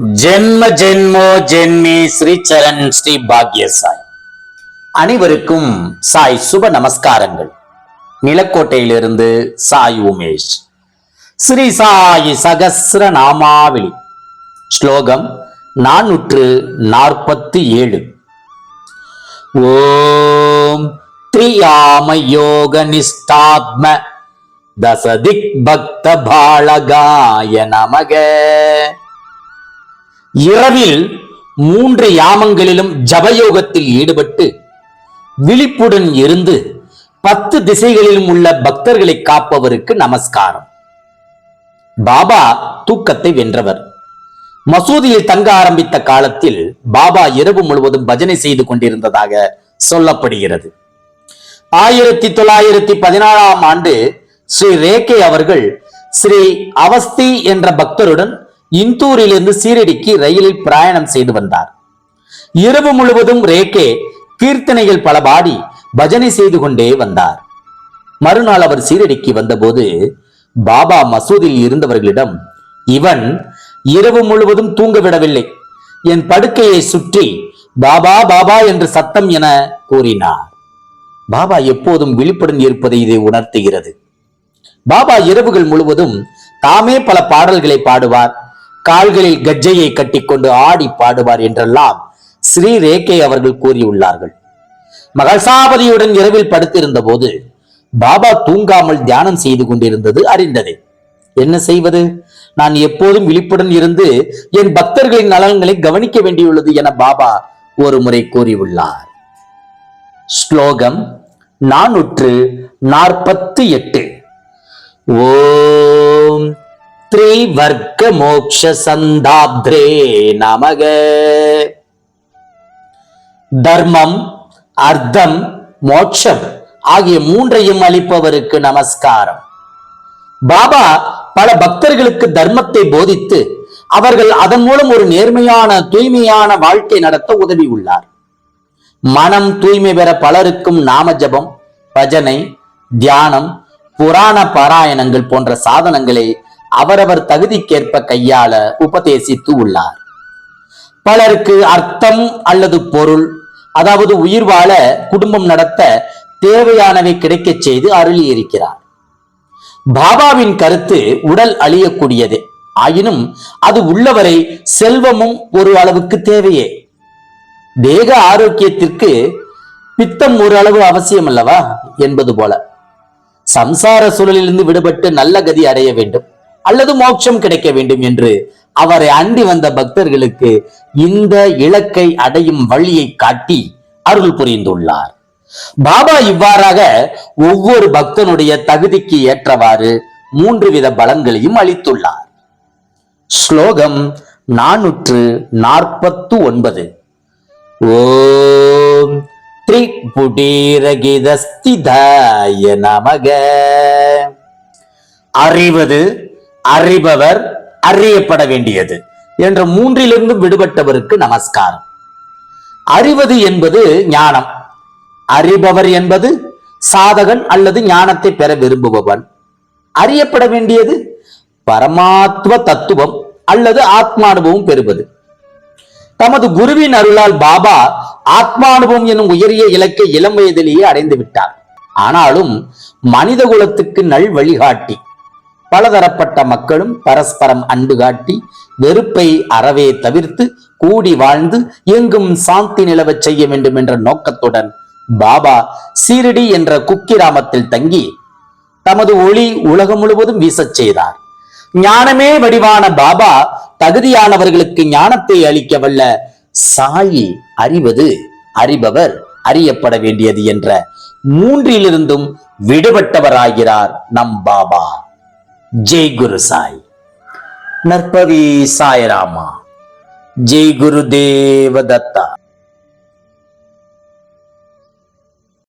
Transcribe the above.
ஜென்ம ஜென்மோ ஜென்மி ஸ்ரீ சரண் ஸ்ரீ பாக்ய சாய். அனைவருக்கும் சாய் சுப நமஸ்காரங்கள். நிலக்கோட்டையிலிருந்து சாய் உமேஷ். ஸ்ரீ சாய் சகசிர நாமாவளி. ஸ்லோகம் நானூற்று நாற்பத்தி ஏழு ஓம் திரியாம யோக நிஷ்டாத்ம தசதிக் பக்த பாலகாய நமக. இரவில் மூன்று யாமங்களிலும் ஜபயோகத்தில் ஈடுபட்டு விழிப்புடன் இருந்து பத்து திசைகளிலும் உள்ள பக்தர்களை காப்பவருக்கு நமஸ்காரம். பாபா தூக்கத்தை வென்றவர். மசூதியில் தங்க ஆரம்பித்த காலத்தில் பாபா இரவு முழுவதும் பஜனை செய்து கொண்டிருந்ததாக சொல்லப்படுகிறது. ஆயிரத்தி தொள்ளாயிரத்தி பதினாறாம் ஆண்டு ஸ்ரீ ரேகே அவர்கள் ஸ்ரீ அவஸ்தி என்ற பக்தருடன் இந்தூரிலிருந்து சீரடிக்கு ரயிலில் பிரயாணம் செய்து வந்தார். இரவு முழுவதும் ரேகே கீர்த்தனைகள் பல பாடி பஜனை செய்து கொண்டே வந்தார். மறுநாள் அவர் சீரடிக்கு வந்தபோது பாபா மசூதியில் இருந்தவர்களிடம் இவன் இரவு முழுவதும் தூங்க விடவில்லை என் படுக்கையை சுற்றி பாபா பாபா என்று சத்தம் என கூறினார். பாபா எப்போதும் விழிப்புடன் இருப்பதை இதை உணர்த்துகிறது. பாபா இரவுகள் முழுவதும் தாமே பல பாடல்களை பாடுவார். கால்களில் கஜ்ஜையை கட்டிக்கொண்டு ஆடி பாடுவார் என்றெல்லாம் ஸ்ரீ ரேகே அவர்கள் கூறியுள்ளார்கள். மகசாபதியுடன் இரவில் படுத்திருந்த போது பாபா தூங்காமல் தியானம் செய்து கொண்டிருந்தது அறிந்ததே. என்ன செய்வது? நான் எப்போதும் விழிப்புடன் இருந்து என் பக்தர்களின் நலன்களை கவனிக்க வேண்டியுள்ளது என பாபா ஒரு முறை கூறியுள்ளார். ஸ்லோகம் நானூற்று நாற்பத்தி எட்டு. ஓம் த்ரிவர்க்க மோக்ஷ சந்தாப்திரே நமக. தர்மம் அர்த்தம் மோட்சம் ஆகிய மூன்றையும் அளிப்பவருக்கு நமஸ்காரம். பாபா பல பக்தர்களுக்கு தர்மத்தை போதித்து அவர்கள் அதன் மூலம் ஒரு நேர்மையான தூய்மையான வாழ்க்கை நடத்த உதவி உள்ளார். மனம் தூய்மை பெற பலருக்கும் நாம ஜபம் பஜனை தியானம் புராண பாராயணங்கள் போன்ற சாதனங்களை அவரவர் தகுதிக்கேற்ப கையாள உபதேசித்து உள்ளார். பலருக்கு அர்த்தம் அல்லது பொருள் அதாவது உயிர் வாழ குடும்பம் நடத்த தேவையானவை கிடைக்கச் செய்து அருளி இருக்கிறார் பாபாவின் கருத்து உடல் அழியக்கூடியது ஆயினும் அது உள்ளவரை செல்வமும் ஒரு அளவுக்கு தேவையே. தேக ஆரோக்கியத்திற்கு பித்தம் ஒரு அளவு அவசியம் அல்லவா என்பது போல. சம்சார சூழலிலிருந்து விடுபட்டு நல்ல கதி அடைய வேண்டும். அல்லது மோட்சம் கிடைக்க வேண்டும் என்று அவரை அண்டி வந்த பக்தர்களுக்கு இந்த இலக்கை அடையும் வழியை காட்டி அருள் புரிந்துள்ளார். பாபா இவ்வாறாக ஒவ்வொரு பக்தனுடைய தகுதிக்கு ஏற்றவாறு மூன்று வித பலன்களையும் அளித்துள்ளார். ஸ்லோகம் நானூற்று நாற்பத்து ஒன்பது. ஓம் திரிபுடீரகிதஸ்திதாய நமக. அறிவது அறிபவர் அறியப்பட வேண்டியது என்ற மூன்றிலிருந்தும் விடுபட்டவருக்கு நமஸ்காரம். அறிவது என்பது ஞானம். அறிபவர் என்பது சாதகன் அல்லது ஞானத்தை பெற விரும்புபவன். அறியப்பட வேண்டியது பரமாத்ம தத்துவம் அல்லது ஆத்மானுபவம் பெறுவது. தமது குருவின் அருளால் பாபா ஆத்மானுபவம் எனும் உயரிய இலக்கை இளம் வயதிலேயே அடைந்து விட்டார். ஆனாலும் மனித குலத்துக்கு நல் வழிகாட்டி பலதரப்பட்ட மக்களும் பரஸ்பரம் அன்பு காட்டி வெறுப்பை அறவே தவிர்த்து கூடி வாழ்ந்து எங்கும் சாந்தி நிலவச் செய்ய வேண்டும் என்ற நோக்கத்துடன் பாபா சீரடி என்ற குக்கிராமத்தில் தங்கி தமது ஒளி உலகம் முழுவதும் வீசச் செய்தார். ஞானமே வடிவான பாபா தகுதியானவர்களுக்கு ஞானத்தை அளிக்க வல்ல சாயி அறிவது அறிபவர் அறியப்பட வேண்டியது என்ற மூன்றிலிருந்தும் விடுபட்டவராகிறார் நம் பாபா. జై గురు సాయి నర్పవి సాయిరామ జై గురుదేవ దత్త